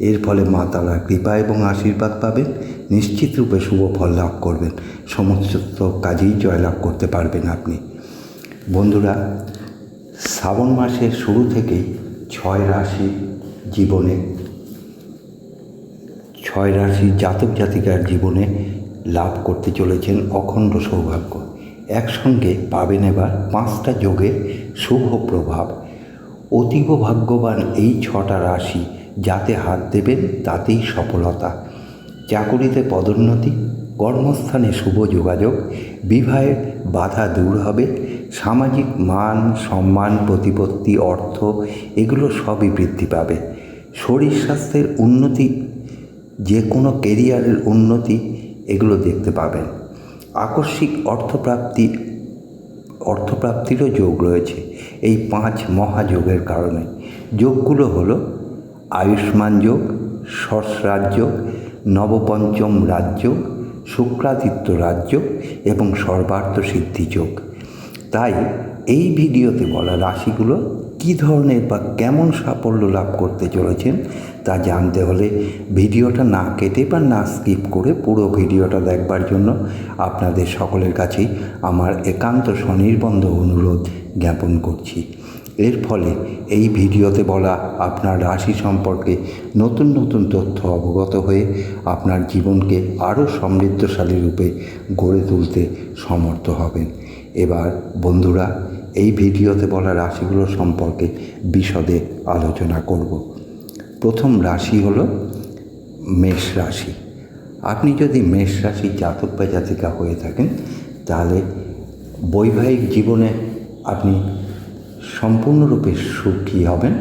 এর ফলে মা তারার কৃপা এবং আশীর্বাদ পাবেন। নিশ্চিত রূপে শুভ ফল লাভ করবেন। সমস্ত কাজেই জয়লাভ করতে পারবেন আপনি। বন্ধুরা, শ্রাবণ মাসের শুরু থেকেই ছয় রাশি জীবনে, ছয় রাশি জাতক জাতিকার জীবনে লাভ করতে চলেছেন অখণ্ড সৌভাগ্য। একসঙ্গে পাবেন এবার পাঁচটা যোগে শুভ প্রভাব। অতীব ভাগ্যবান এই ছটা রাশি যাতে হাত দেবেন তাতেই সফলতা। চাকুরিতে পদোন্নতি, কর্মস্থানে শুভ যোগাযোগ, বিবাহের বাধা দূর হবে, সামাজিক মান, সম্মান, প্রতিপত্তি, অর্থ এগুলো সবই বৃদ্ধি পাবে। শরীর স্বাস্থ্যের উন্নতি যে কোনো কেরিয়ারের উন্নতি এগুলো দেখতে পাবেন। আকস্মিক অর্থপ্রাপ্তি, অর্থপ্রাপ্তিরও যোগ রয়েছে এই পাঁচ মহাযোগের কারণে। যোগগুলো হলো আয়ুষ্মান যোগ সস্রাজ্য নবপঞ্চম রাজ্য, শুক্রাদিত্য রাজ্য এবং সর্বার্থ সিদ্ধি যোগ। তাই এই ভিডিওতে বলা রাশিগুলো কী ধরনের বা কেমন সাফল্য লাভ করতে চলেছেন তা জানতে হলে ভিডিওটা না কেটে বা না স্কিপ করে পুরো ভিডিওটা দেখবার জন্য আপনাদের সকলের কাছেই আমার একান্ত স্বনির্বন্ধ অনুরোধ জ্ঞাপন করছি। এর ফলে এই ভিডিওতে বলা আপনার রাশি সম্পর্কে নতুন নতুন তথ্য অবগত হয়ে আপনার জীবনকে আরও সমৃদ্ধশালী রূপে গড়ে তুলতে সমর্থ হবেন। এবার বন্ধুরা, এই ভিডিওতে বলা রাশিগুলো সম্পর্কে বিশদে আলোচনা করব। প্রথম রাশি হল মেষ রাশি। আপনি যদি মেষ রাশি জাতক বা জাতিকা হয়ে থাকেন, তাহলে বৈবাহিক জীবনে আপনি সম্পূর্ণরূপে সুখী হবেন।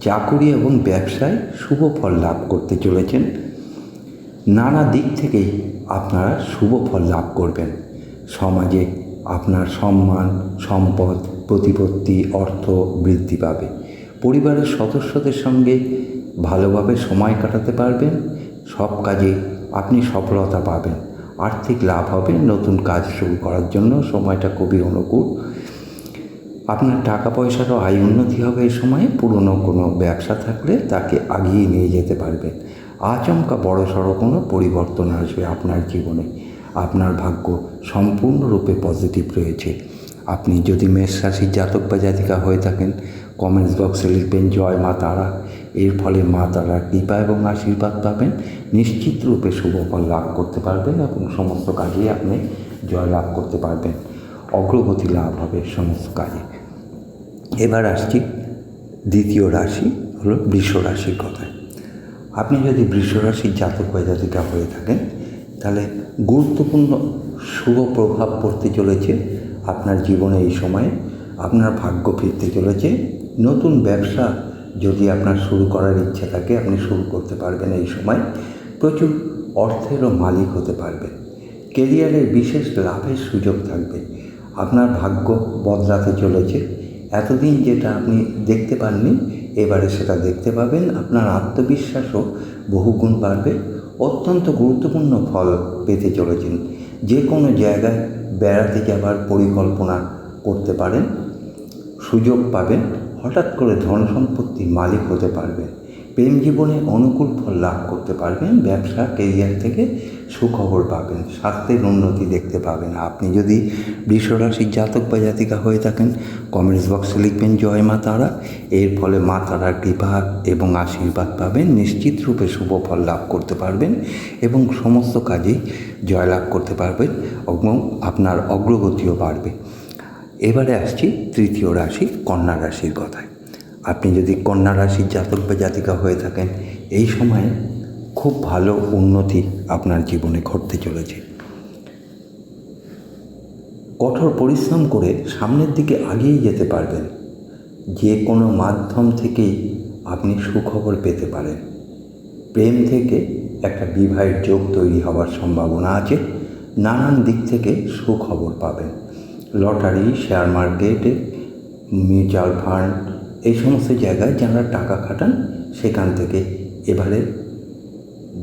চাকুরি এবং ব্যবসায় শুভ ফল লাভ করতে চলেছেন। নানা দিক থেকেই আপনারা শুভ ফল লাভ করবেন। সমাজে আপনার সম্মান, সম্পদ, প্রতিপত্তি, অর্থ বৃদ্ধি পাবে। পরিবারের সদস্যদের সঙ্গে ভালোভাবে সময় কাটাতে পারবেন। সব কাজে আপনি সফলতা পাবেন। আর্থিক লাভ হবে। নতুন কাজ শুরু করার জন্য সময়টা খুবই অনুকূল। আপনার টাকা পয়সারও আয় উন্নতি হবে এই সময়ে, পুরনো কোনো ব্যবসা থাকলে তাকে আগিয়ে নিয়ে যেতে পারবেন। আচমকা বড় সড়ো কোনো পরিবর্তন আসবে আপনার জীবনে। আপনার ভাগ্য সম্পূর্ণরূপে পজিটিভ রয়েছে। আপনি যদি মেষ রাশির জাতক বা জাতিকা হয়ে থাকেন কমেন্টস বক্সে লিখবেন, জয় মা তারা। এর ফলে মা তারার কৃপা এবং আশীর্বাদ পাবেন। নিশ্চিত রূপে শুভ ফল লাভ করতে পারবেন এবং সমস্ত কাজেই আপনি জয় লাভ করতে পারবেন। অগ্রগতি লাভ হবে সমস্ত কাজে। এবার আসছি দ্বিতীয় রাশি, হলো বৃষ রাশির কথায়। আপনি যদি বৃষ রাশির জাতক বা জাতিকা হয়ে থাকেন, তাহলে গুরুত্বপূর্ণ শুভ প্রভাব পড়তে চলেছে আপনার জীবনে এই সময়ে, আপনার ভাগ্য ফিরতে চলেছে, নতুন ব্যবসা যদি আপনার শুরু করার ইচ্ছা থাকে, আপনি শুরু করতে পারবেন এই সময়, প্রচুর অর্থেরও মালিক হতে পারবেন কেরিয়ারের বিশেষ লাভের সুযোগ থাকবে, আপনার ভাগ্য বদলাতে চলেছে এতদিন যেটা আপনি দেখতে পাননি, এবারে সেটা দেখতে পাবেন। আপনার আত্মবিশ্বাসও বহুগুণ বাড়বে। অত্যন্ত গুরুত্বপূর্ণ ফল পেতে চলেছেন। যে কোনো জায়গায় বেড়াতে যাবার পরিকল্পনা করতে পারেন। সুযোগ পাবেন। হঠাৎ করে ধন সম্পত্তির মালিক হতে পারবেন। প্রেম জীবনে অনুকূল ফল লাভ করতে পারবেন। ব্যবসা কেরিয়ার থেকে সুখবর পাবেন স্বাস্থ্যের উন্নতি দেখতে পাবেন। আপনি যদি বৃষরাশির জাতক বা জাতিকা হয়ে থাকেন, কমেন্টস বক্সে লিখবেন, জয় মা তারা। এর ফলে মা তারার কৃপা এবং আশীর্বাদ পাবেন, নিশ্চিত রূপে শুভ ফল লাভ করতে পারবেন এবং সমস্ত কাজেই জয়লাভ করতে পারবেন এবং আপনার অগ্রগতিও বাড়বে। এবারে আসছি তৃতীয় রাশি, কন্যা রাশির কথায়। আপনি যদি কন্যা রাশির জাতক বা জাতিকা হয়ে থাকেন, এই সময়ে খুব ভালো উন্নতি আপনার জীবনে ঘটতে চলেছে। কঠোর পরিশ্রম করে সামনের দিকে আগিয়ে যেতে পারবেন। যে কোনো মাধ্যম থেকেই আপনি সুখবর পেতে পারেন। প্রেম থেকে একটা বিবাহের যোগ তৈরি হওয়ার সম্ভাবনা আছে। নানান দিক থেকে সুখবর পাবেন। লটারি, শেয়ার মার্কেটে, মিউচুয়াল ফান্ড, এই সমস্ত জায়গায় যারা টাকা খাটান, সেখান থেকে এবারে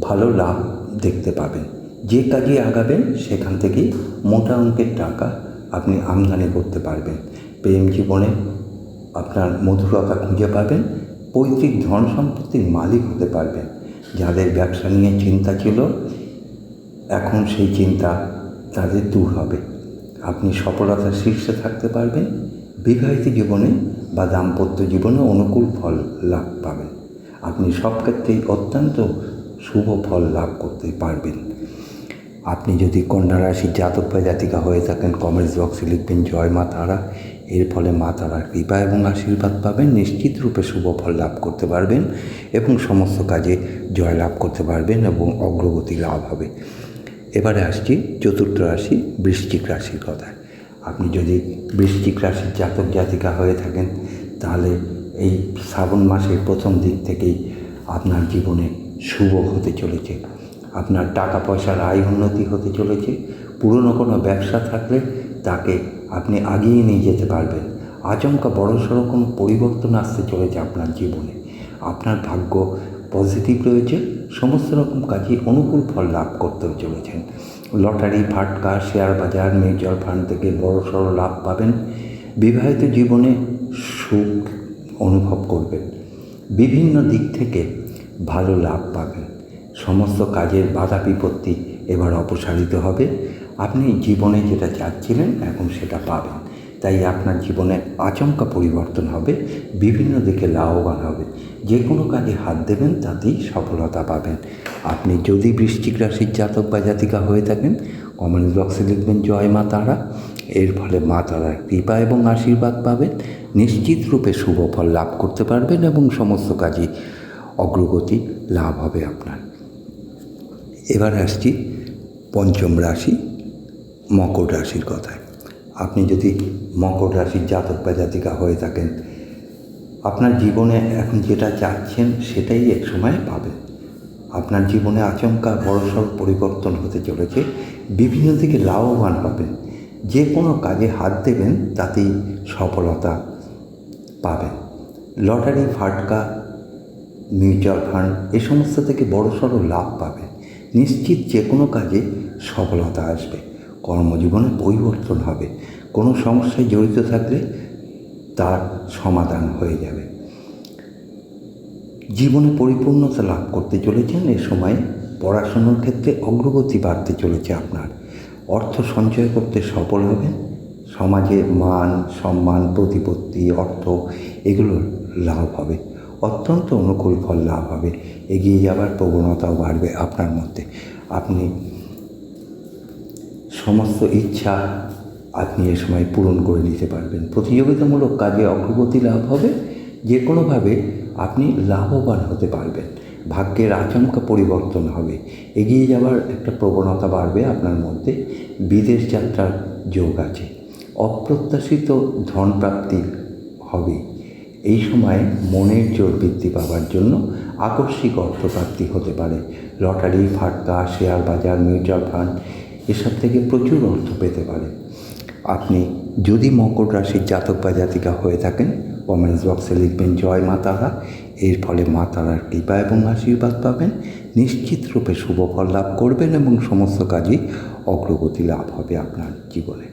ভালো লাভ দেখতে পাবেন। যে কাজে আগাবেন, সেখান থেকেই মোটা অঙ্কের টাকা আপনি আমদানি করতে পারবেন। প্রেম জীবনে আপনার মধুরতা খুঁজে পাবেন, পৈতৃক ধন সম্পত্তির মালিক হতে পারবেন। যাদের ব্যবসা নিয়ে চিন্তা ছিল, এখন সেই চিন্তা তাদের দূর হবে। আপনি সফলতার শীর্ষে থাকতে পারবেন, বিবাহিত জীবনে বা দাম্পত্য জীবনে অনুকূল ফল লাভ পাবেন। আপনি সব ক্ষেত্রেই অত্যন্ত শুভ ফল লাভ করতে পারবেন। আপনি যদি কন্যা রাশির জাতক বা জাতিকা হয়ে থাকেন কমেন্টস বক্সে লিখবেন, জয় মা তারা। এর ফলে মা তারার কৃপা এবং আশীর্বাদ পাবেন, নিশ্চিত রূপে শুভ ফল লাভ করতে পারবেন এবং সমস্ত কাজে জয় লাভ করতে পারবেন এবং অগ্রগতি লাভ হবে। এবারে আসছি চতুর্থ রাশি, বৃশ্চিক রাশির কথায় আপনি যদি বৃশ্চিক রাশির জাতক, জাতিকা হয়ে থাকেন, তাহলে এই শ্রাবণ মাসের প্রথম দিক থেকেই আপনার জীবনে শুভ হতে চলেছে। আপনার টাকা পয়সার আয় উন্নতি হতে চলেছে। পুরনো কোনো ব্যবসা থাকলে তাকে আপনি আগিয়ে নিয়ে যেতে পারবেন। আচমকা বড়সড় কোনো পরিবর্তন আসতে চলেছে আপনার জীবনে। আপনার ভাগ্য পজিটিভ রয়েছে। সমস্ত রকম কাজে অনুকূল ফল লাভ করতে চলেছেন। লটারি, ফাটকা, শেয়ার বাজার, মিউচুয়াল ফান্ড থেকে বড়সড় লাভ পাবেন। বিবাহিত জীবনে সুখ অনুভব করবেন। বিভিন্ন দিক থেকে ভালো লাভ পাবেন সমস্ত কাজের বাধা বিপত্তি এবার অপসারিত হবে। আপনি জীবনে যেটা চাচ্ছিলেন এখন সেটা পাবেন। তাই আপনার জীবনে আচমকা পরিবর্তন হবে, বিভিন্ন দিকে লাভবান হবে। যে কোনো কাজে হাত দেবেন, তাতেই সফলতা পাবেন। আপনি যদি বৃশ্চিক রাশির জাতক বা জাতিকা হয়ে থাকেন কমেন্ট বক্সে লিখবেন, জয় মা তারা। এর ফলে মা তারার কৃপা এবং আশীর্বাদ পাবেন। নিশ্চিত রূপে শুভ ফল লাভ করতে পারবেন এবং সমস্ত কাজে অগ্রগতি লাভ হবে আপনার। এবার আসছি পঞ্চম রাশি, মকর রাশির কথায়। আপনি যদি মকর রাশির জাতক বা জাতিকা হয়ে থাকেন, আপনার জীবনে এখন যেটা চাচ্ছেন সেটাই এক সময় পাবেন। আপনার জীবনে আচমকা বড়সড় পরিবর্তন হতে চলেছে, বিভিন্ন দিকে লাভবান পাবেন। যে কোনো কাজে হাত দেবেন, তাতেই সফলতা পাবেন। লটারি ফাটকা মিউচুয়াল ফান্ড এ সমস্ত থেকে বড়সড় লাভ পাবে। নিশ্চিত যে কোনো কাজে সফলতা আসবে। কর্মজীবনে পরিবর্তন হবে। কোনো সমস্যায় জড়িত থাকলে তার সমাধান হয়ে যাবে। জীবনে পরিপূর্ণতা লাভ করতে চলেছেন এ সময় পড়াশুনোর ক্ষেত্রে অগ্রগতি বাড়তে চলেছে আপনার। অর্থ সঞ্চয় করতে সফল হবেন। সমাজে মান, সম্মান, প্রতিপত্তি, অর্থ এগুলো লাভ হবে। অত্যন্ত অনুকূল ফল লাভ হবে। এগিয়ে যাওয়ার প্রবণতাও বাড়বে আপনার মধ্যে। আপনি সমস্ত ইচ্ছা আপনি এ সময় পূরণ করে নিতে পারবেন। প্রতিযোগিতামূলক কাজে অগ্রগতি লাভ হবে। যে কোনোভাবে আপনি লাভবান হতে পারবেন। ভাগ্যের আচমকা পরিবর্তন হবে। এগিয়ে যাওয়ার একটা প্রবণতা বাড়বে আপনার মধ্যে। বিদেশ যাত্রার যোগ আছে। অপ্রত্যাশিত ধন প্রাপ্তি হবে। এই সময় মনের জোর বৃদ্ধি পাওয়ার জন্য আকস্মিক অর্থপ্রাপ্তি হতে পারে। লটারি, ফাটকা, শেয়ার বাজার, মিউচুয়াল ফান্ড এসব থেকে প্রচুর অর্থ পেতে পারে। আপনি যদি মকর রাশির জাতক বা জাতিকা হয়ে থাকেন, কমেন্টস বক্সে লিখবেন, জয় মা তারা। এর ফলে মা তারার কৃপা এবং আশীর্বাদ পাবেন। নিশ্চিত রূপে শুভ ফল লাভ করবেন এবং সমস্ত কাজই অগ্রগতি লাভ হবে আপনার জীবনে।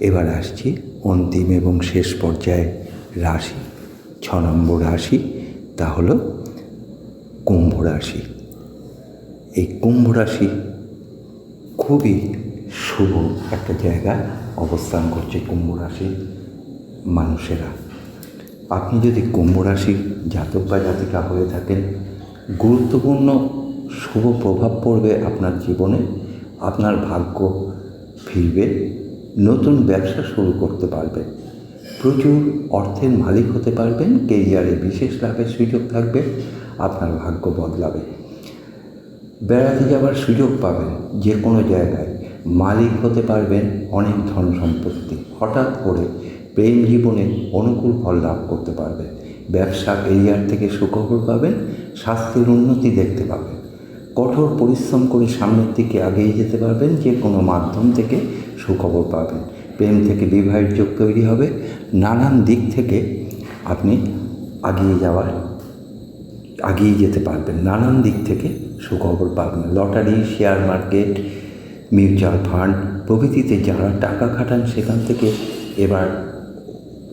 এবার আসছি অন্তিম এবং শেষ পর্যায়ে রাশি। ছ নম্বর রাশি, তা হলো রাশি। এই কুম্ভ রাশি খুবই শুভ একটা জায়গায় অবস্থান করছে কুম্ভ রাশির মানুষেরা। আপনি যদি কুম্ভ রাশির জাতক বা জাতিকা হয়ে থাকেন, গুরুত্বপূর্ণ শুভ প্রভাব পড়বে আপনার জীবনে, আপনার ভাগ্য ফিরবে, নতুন ব্যবসা শুরু করতে পারবেন প্রচুর অর্থের মালিক হতে পারবেন, কেরিয়ারে বিশেষ লাভের সুযোগ থাকবে, আপনার ভাগ্য বদলাবে। বেড়াতে যাওয়ার সুযোগ পাবেন যে কোনো জায়গায়। মালিক হতে পারবেন অনেক ধন সম্পত্তি। হঠাৎ করে প্রেম জীবনে অনুকূল ফল লাভ করতে পারবেন। ব্যবসা, কেরিয়ার থেকে সুখবর পাবেন, স্বাস্থ্যের উন্নতি দেখতে পাবেন। কঠোর পরিশ্রম করে সামনের দিকে এগিয়ে যেতে পারবেন যে কোনো মাধ্যম থেকে সুখবর পাবেন। প্রেম থেকে বিবাহের যোগ তৈরি হবে। নানান দিক থেকে আপনি আগিয়ে যাওয়ার, আগিয়ে যেতে পারবেন। নানান দিক থেকে সুখবর পাবেন। Lottery, share market, mutual fund, প্রভৃতিতে যারা টাকা খাটান সেখান থেকে এবার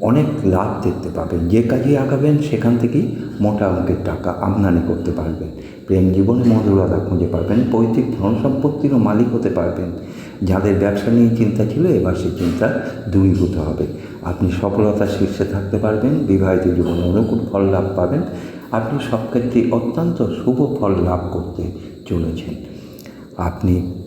অনেক লাভ দেখতে পাবেন। যে কাজে আগাবেন সেখান থেকেই মোটা অঙ্কের টাকা আমদানি করতে পারবেন। প্রেম জীবনে মধুরতা খুঁজে পাবেন, পৈতৃক ধন সম্পত্তিরও মালিক হতে পারবেন। যাদের ব্যবসা নিয়ে চিন্তা ছিল, এবার সেই চিন্তা দূরীভূত হবে। আপনি সফলতার শীর্ষে থাকতে পারবেন, বিবাহিত জীবনে অনুকূল ফল লাভ পাবেন। আপনি সব ক্ষেত্রেই অত্যন্ত শুভ ফল লাভ করতে চলেছেন। আপনি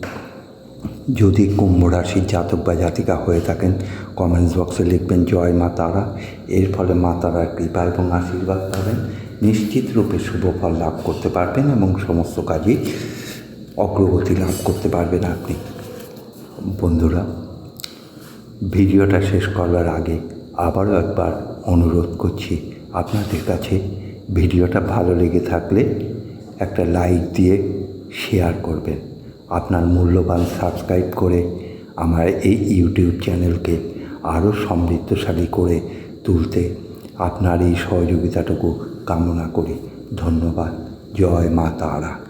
যদি কুম্ভ রাশির জাতক বা জাতিকা হয়ে থাকেন কমেন্টস বক্সে লিখবেন, জয় মা তারা। এর ফলে মা তারার কৃপা এবং আশীর্বাদ পাবেন। নিশ্চিত রূপে শুভ ফল লাভ করতে পারবেন এবং সমস্ত কাজেই অগ্রগতি লাভ করতে পারবেন আপনি। বন্ধুরা, ভিডিওটা শেষ করবার আগে আবারও একবার অনুরোধ করছি আপনাদের কাছে ভিডিওটা ভালো লেগে থাকলে একটা লাইক দিয়ে শেয়ার করবেন। আপনার মূল্যবান সাবস্ক্রাইব করে আমার এই ইউটিউব চ্যানেলকে আরও সমৃদ্ধশালী করে তুলতে আপনার এই সহযোগিতাটুকু কামনা করি। ধন্যবাদ। জয় মা তারা।